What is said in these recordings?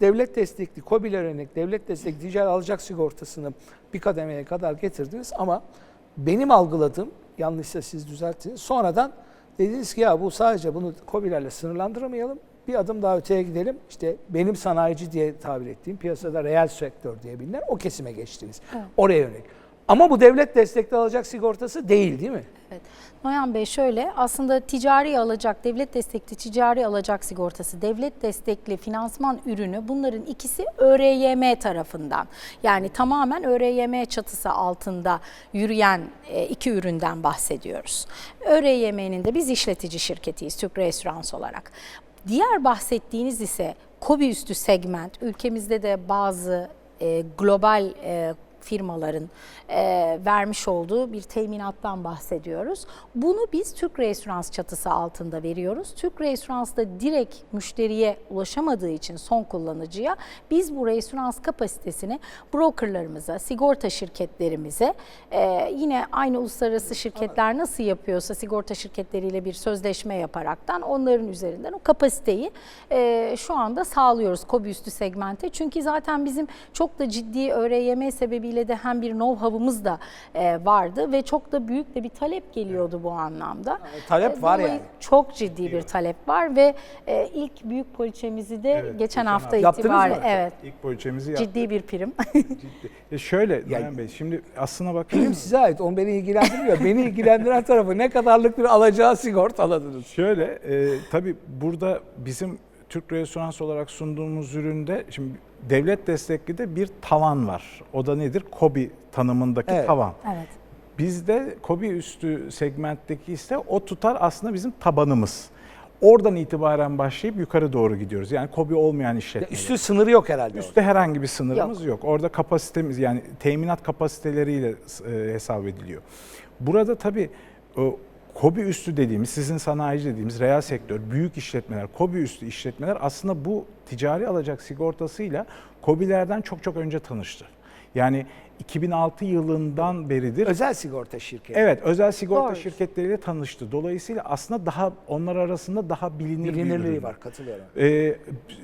Devlet destekli, KOBİ'ler örnek devlet destekli ticari alacak sigortasını bir kademeye kadar getirdiniz ama benim algıladığım, yanlışsa siz düzeltiniz, sonradan dediniz ki ya bu sadece bunu KOBİ'lerle sınırlandıramayalım, bir adım daha öteye gidelim. İşte benim sanayici diye tabir ettiğim piyasada reel sektör diye bilinen o kesime geçtiniz. Evet. Oraya yönelik. Ama bu devlet destekli alacak sigortası değil değil mi? Evet. Noyan Bey şöyle aslında ticari alacak, devlet destekli ticari alacak sigortası, devlet destekli finansman ürünü bunların ikisi ÖRYM tarafından. Yani tamamen ÖRYM çatısı altında yürüyen e, iki üründen bahsediyoruz. ÖRYM'nin de biz işletici şirketiyiz Türk Restoransı olarak. Diğer bahsettiğiniz ise KOBİ üstü segment. Ülkemizde de bazı e, global e, firmaların e, vermiş olduğu bir teminattan bahsediyoruz. Bunu biz Türk Restoransı çatısı altında veriyoruz. Türk Restoransı da direkt müşteriye ulaşamadığı için son kullanıcıya biz bu restoranс kapasitesini brokerlarımıza, sigorta şirketlerimize e, yine aynı uluslararası şirketler nasıl yapıyorsa sigorta şirketleriyle bir sözleşme yaparaktan onların üzerinden o kapasiteyi e, şu anda sağlıyoruz KOBİ üstü segmente. Çünkü zaten bizim çok da ciddi ÖRYM sebebiyle de hem bir know-how'ımız da e, vardı ve çok da büyük de bir talep geliyordu bu anlamda. talep E, var dolayı yani. Çok ciddi bir talep var ve e, ilk büyük poliçemizi de Evet, geçen, geçen hafta itibariyle mı? evet İlk poliçemizi yaptık. ciddi bir prim. Ciddi. E şöyle Noyan Bey şimdi aslına bakın Benim size ait, on beni ilgilendirmiyor. beni ilgilendiren tarafı ne kadarlık bir alacağı sigortaladınız. şöyle e, tabii burada bizim Türk Restoranс olarak sunduğumuz üründe şimdi devlet destekli de bir tavan var. O da nedir? KOBİ tanımındaki Evet. tavan. evet. Bizde KOBİ üstü segmentteki ise o tutar aslında bizim tabanımız. Oradan itibaren başlayıp yukarı doğru gidiyoruz. Yani KOBİ olmayan işletmeler. Üstü sınırı yok herhalde. Üstte herhangi bir sınırımız yok. Orada kapasitemiz yani teminat kapasiteleriyle e, hesap ediliyor. Burada tabii o KOBİ üstü dediğimiz, sizin sanayici dediğimiz reel sektör, büyük işletmeler, KOBİ üstü işletmeler aslında bu ticari alacak sigortasıyla KOBİ'lerden çok çok önce tanıştı. Yani 2006 yılından beridir Özel sigorta şirketi. Evet, özel sigorta Doğru. şirketleriyle tanıştı. Dolayısıyla aslında daha onlar arasında daha bilinir Bilinirliği var katılıyorum. Ee,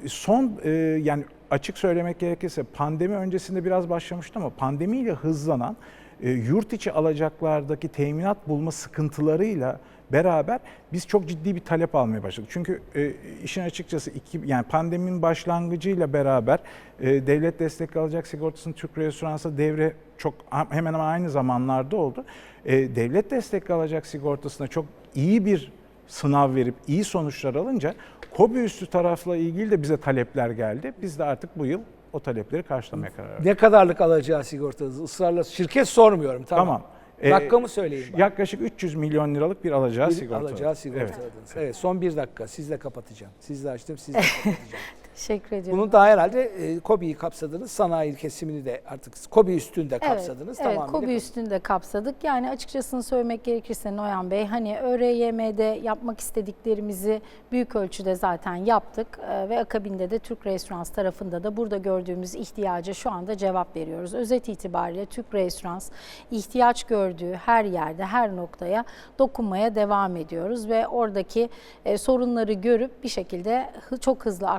son e, yani açık söylemek gerekirse pandemi öncesinde biraz başlamıştı ama pandemiyle hızlanan e, yurt içi alacaklardaki teminat bulma sıkıntılarıyla beraber biz çok ciddi bir talep almaya başladık. Çünkü e, işin açıkçası iki, yani pandeminin başlangıcıyla beraber e, devlet destek alacak sigortasının Türk Restorans'a devre çok hemen hemen aynı zamanlarda oldu. Devlet destek alacak sigortasına çok iyi bir sınav verip iyi sonuçlar alınca KOBİ üstü tarafla ilgili de bize talepler geldi. Biz de artık bu yıl o talepleri karşılamaya karar verdik. Ne kadarlık alacağı sigortanızı ısrarla şirket sormuyorum tamam. Tamam. Ee, Rakamı söyleyin. bana. Yaklaşık 300 milyon liralık bir alacağı Bir sigorta. alacağı sigortaladınız. Evet. son bir dakika sizle kapatacağım. Sizle açtım sizle kapatacağım. Teşekkür ediyorum. Bunun daha herhalde e, KOBİ'yi kapsadınız. Sanayi kesimini de artık KOBİ üstünde kapsadınız. Evet, evet KOBİ üstünde kapsadık. Yani açıkçasını söylemek gerekirse Noyan Bey hani ÖRYM'de yapmak istediklerimizi büyük ölçüde zaten yaptık Ee, ve akabinde de Türk Restoransı tarafında da burada gördüğümüz ihtiyaca şu anda cevap veriyoruz. Özet itibariyle Türk Restoransı ihtiyaç gördüğü her yerde, her noktaya dokunmaya devam ediyoruz ve oradaki e, sorunları görüp bir şekilde çok hızlı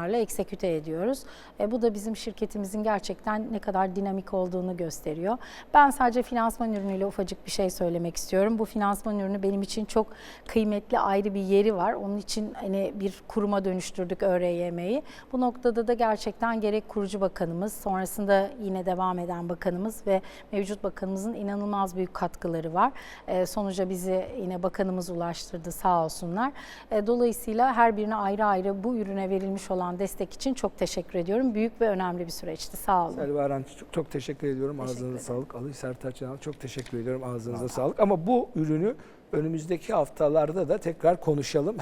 aksiyonlarla ekseküte ediyoruz. E, bu da bizim şirketimizin gerçekten ne kadar dinamik olduğunu gösteriyor. Ben sadece finansman ürünüyle ufacık bir şey söylemek istiyorum. Bu finansman ürünü benim için çok kıymetli ayrı bir yeri var. Onun için hani bir kuruma dönüştürdük ÖRYM'yi. Bu noktada da gerçekten gerek kurucu bakanımız, sonrasında yine devam eden bakanımız ve mevcut bakanımızın inanılmaz büyük katkıları var. E, sonuca bizi yine bakanımız ulaştırdı sağ olsunlar. E, dolayısıyla her birine ayrı ayrı bu ürüne verilmiş olan destek için çok teşekkür ediyorum. Büyük ve önemli bir süreçti. Sağ olun. Selva Aran çok, çok teşekkür ediyorum. Teşekkür Ağzınıza ederim. sağlık. Ali Sertaç çok teşekkür ediyorum. Ağzınıza sağlık. Ama bu ürünü önümüzdeki haftalarda da tekrar konuşalım.